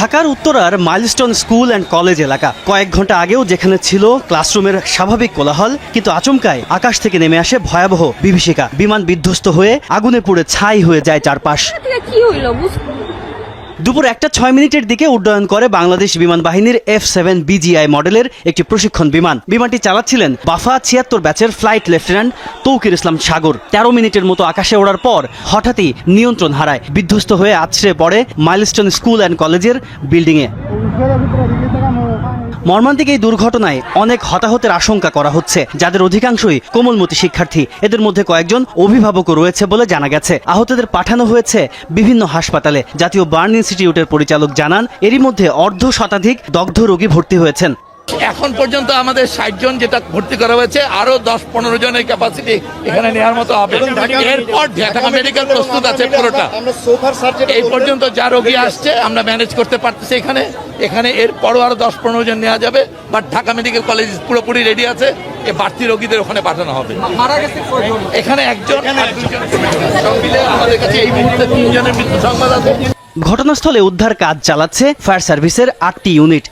ঢাকার উত্তরার milestone school and college এলাকা। কয়েক ঘণ্টা আগেও যেখানে ছিল ক্লাসরুমের স্বাভাবিক কোলাহল, কিন্তু আচমকায় আকাশ থেকে নেমে আসে ভয়াবহ বিভীষিকা। বিমান বিধ্বস্ত হয়ে আগুনে পুড়ে ছাই হয়ে যায় চারপাশ। দুপুর একটা ছয় মিনিটের দিকে উড্ডয়ন করে বাংলাদেশ বিমান বাহিনীর এফ সেভেন বিজিআই মডেলের একটি প্রশিক্ষণ বিমান। বিমানটি চালাচ্ছিলেন বাফা ছিয়াত্তর ব্যাচের ফ্লাইট লেফটেন্যান্ট তৌকির ইসলাম সাগর। তেরো মিনিটের মতো আকাশে ওড়ার পর হঠাৎই নিয়ন্ত্রণ হারায়। বিধ্বস্ত হয়ে আছড়ে পড়ে মাইলস্টোন স্কুল অ্যান্ড কলেজের বিল্ডিংয়ে। মর্মান্তিক এই দুর্ঘটনায় অনেক হতাহতের আশঙ্কা করা হচ্ছে যাদের অধিকাংশই কোমলমতি শিক্ষার্থী। এদের মধ্যে কয়েকজন অভিভাবকও রয়েছে বলে জানা গেছে। আহতদের পাঠানো হয়েছে বিভিন্ন হাসপাতালে। জাতীয় বার্ন ইনস্টিটিউটের পরিচালক জানান এরই মধ্যে অর্ধ শতাধিক দগ্ধ রোগী ভর্তি হয়েছেন। এখন পর্যন্ত আমাদের ষাট জন যেটা ভর্তি করা হয়েছে আরও দশ পনেরো জনের ক্যাপাসিটি এখানে নেওয়ার মতো হবে। এরপর ঢাকা মেডিকেল প্রস্তুত আছে পুরোটা। এই পর্যন্ত যা রোগী আসছে আমরা ম্যানেজ করতে পারতেছি এখানে। এখানে এরপরও আরও দশ পনেরো জন নেওয়া যাবে বাট ঢাকা মেডিকেল কলেজ পুরোপুরি রেডি আছে এ বাড়তি রোগীদের ওখানে পাঠানো হবে। এখানে একজন আমাদের কাছে এই মুহূর্তে তিনজনের মৃত্যু সংবাদ আছে। ঘটনাস্থলে উদ্ধার কাজ চালাচ্ছে ফায়ার সার্ভিসের আটটি ইউনিট।